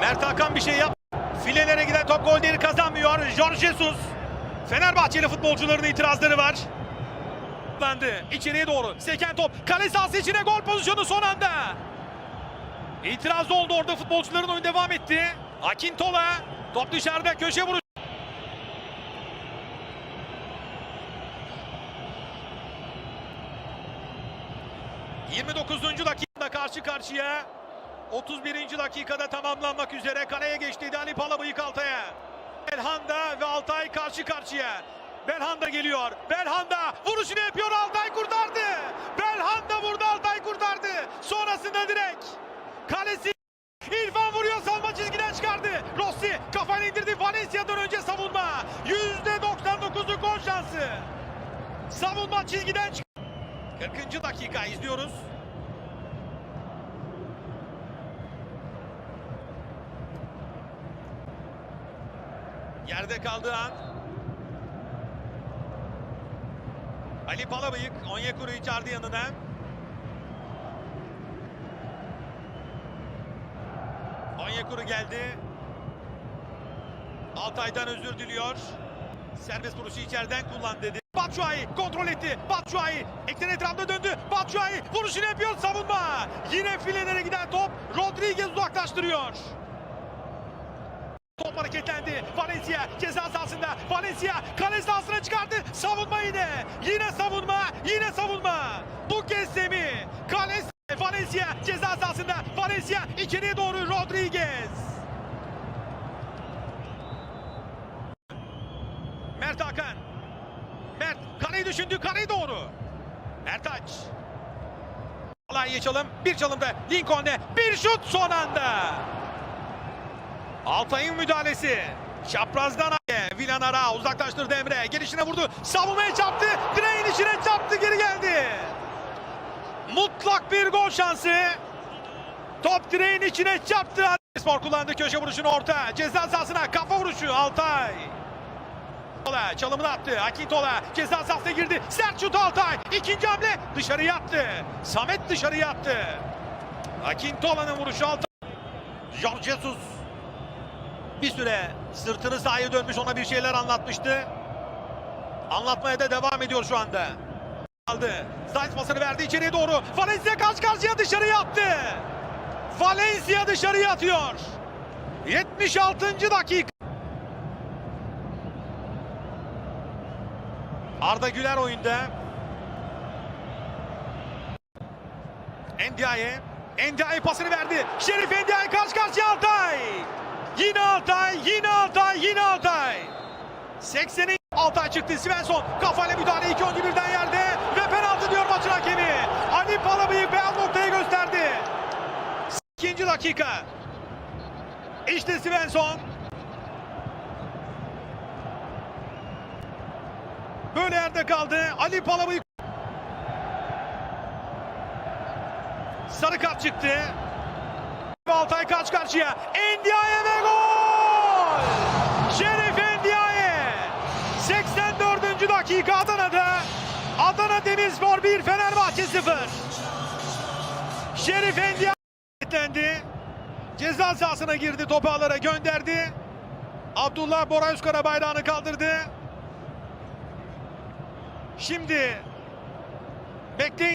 Mert Hakan bir şey yap. Filelere giden top gol değeri kazanmıyor. Jorge Jesus. Fenerbahçeli futbolcuların itirazları var. Landı. İçeriye doğru. Seken top. Kale sahası içine gol pozisyonu son anda. İtiraz oldu orada futbolcuların oyun devam etti. Akintola. Top dışarıda köşe vuruş. ...29. dakikada karşı karşıya... ...31. dakikada tamamlanmak üzere... ...kaleye geçti Ali Palabıyık Altay'a. Belhanda ve Altay karşı karşıya. Belhanda geliyor. Belhanda vuruşunu yapıyor Altay kurtardı. Belhanda vurdu Altay kurtardı. Sonrasında direkt kalesi İrfan vuruyor salma çizgiden çıkardı. Rossi kafayla indirdi Valencia'dan önce savunma. %99'luk gol şansı. Savunma çizgiden çık. 40. dakika izliyoruz. Yerde kaldığı an Ali Palabıyık Onyekuru'yu çağırdı yanına. Onyekuru geldi. Altay'dan özür diliyor. Serbest vuruşu içeriden kullan dedi. Batshuayi kontrol etti. Batshuayi ekran etrafında döndü. Batshuayi vuruşunu yapıyor savunma. Yine filelere giden top Rodriguez uzaklaştırıyor. Top hareketlendi. Valencia ceza sahasında. Valencia kale sahasına çıkardı. Savunma yine. Yine savunma. Yine savunma. Bu kez Semih. Kale Valencia ceza sahasında. Valencia içeriye doğru Rodriguez. Mert Hakan. Mert kaleyi düşündü. Kaleye doğru. Ertaç. Alay çalım. Bir çalımda Lincoln'de bir şut son anda. Altay'ın müdahalesi. Çaprazdan Villanara uzaklaştırdı Emre. Gelişine vurdu. Savunmaya çarptı. Direğin içine çarptı. Geri geldi. Mutlak bir gol şansı. Top direğin içine çarptı. Spor kullandı köşe vuruşunu orta. Ceza sahasına kafa vuruşu Altay. Tola çalımını attı. Akintola ceza sahasına girdi. Sert şut Altay. İkinci hamle dışarıya attı. Samet dışarıya attı. Akintola'nın vuruşu Altay. Jorge Jesus bir süre sırtını sahaya dönmüş ona bir şeyler anlatmıştı. Anlatmaya da devam ediyor şu anda. Aldı. Zayt pasını verdi içeriye doğru. Valencia karşı karşıya dışarıya attı. Valencia dışarıya atıyor. 76. dakika. Arda Güler oyunda. Endiaye. Endiaye pasını verdi. Şerif Endiaye karşı karşıya Altay. Yine Altay, yine Altay, yine Altay. 80'in Altay çıktı. Svensson kafayla müdahale iki oyuncu birden yerde ve penaltı diyor maçın hakemi. Ali Palabıyık beyaz noktayı gösterdi. İkinci dakika. İşte Svensson. Böyle yerde kaldı. Ali Palabıyık. Sarı kart çıktı. Altay karşı karşıya. Endiaye ve gol! Şerif Endiaye! 84. dakika Adana'da. Adana Demirspor 1 Fenerbahçe 0. Şerif Endiaye. Ceza sahasına girdi topu ağlara gönderdi. Abdullah Bora Özkara bayrağını kaldırdı. Şimdi bekleyin.